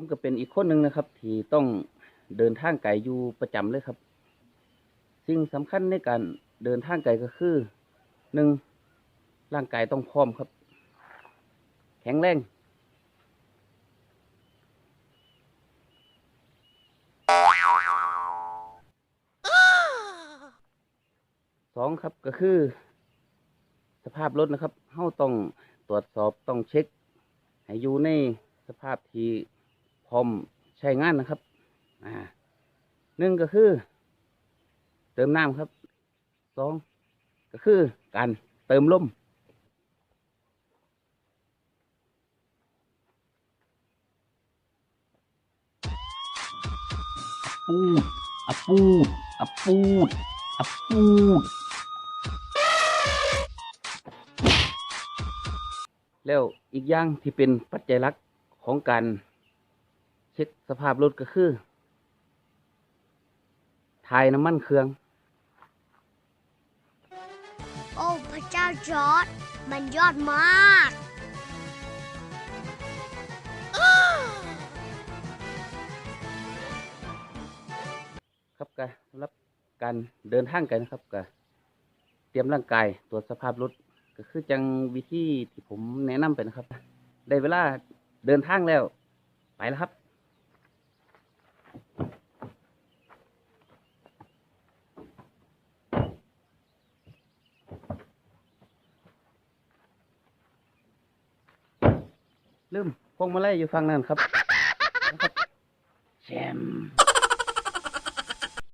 ผมก็เป็นอีกคนหนึ่งนะครับ ที่ต้องเดินทางไกลอยู่ประจำเลยครับ สิ่งสำคัญในการเดินทางไกลก็คือหนึ่งร่างกายต้องพร้อมครับ แข็งแรงสองครับก็คือ สภาพรถนะครับเฮาต้องตรวจสอบต้องเช็ค ให้อยู่ในสภาพที่ พร้อมใช้งานนะครับ อ่าหนึ่งก็คือ เติมน้ำครับสองก็คือการเติมลมปูดอะปูดอะปูดอะปูดแล้วอีกอย่างที่เป็นปัจจัยหลักของการ เช็คสภาพรถก็คือทายน้ำมันเครื่อง โอ้พระเจ้าจอร์ดมันยอดมากครับก็สำหรับการเดินทางกันนะครับก็เตรียมร่างกายตรวจสภาพรถก็คือจังวิธีที่ผมแนะนำไปนะครับ ได้เวลาเดินทางแล้ว ไปแล้วครับ ลืมพวงมาลัยอยู่ฝั่งนั้นครับแชมป์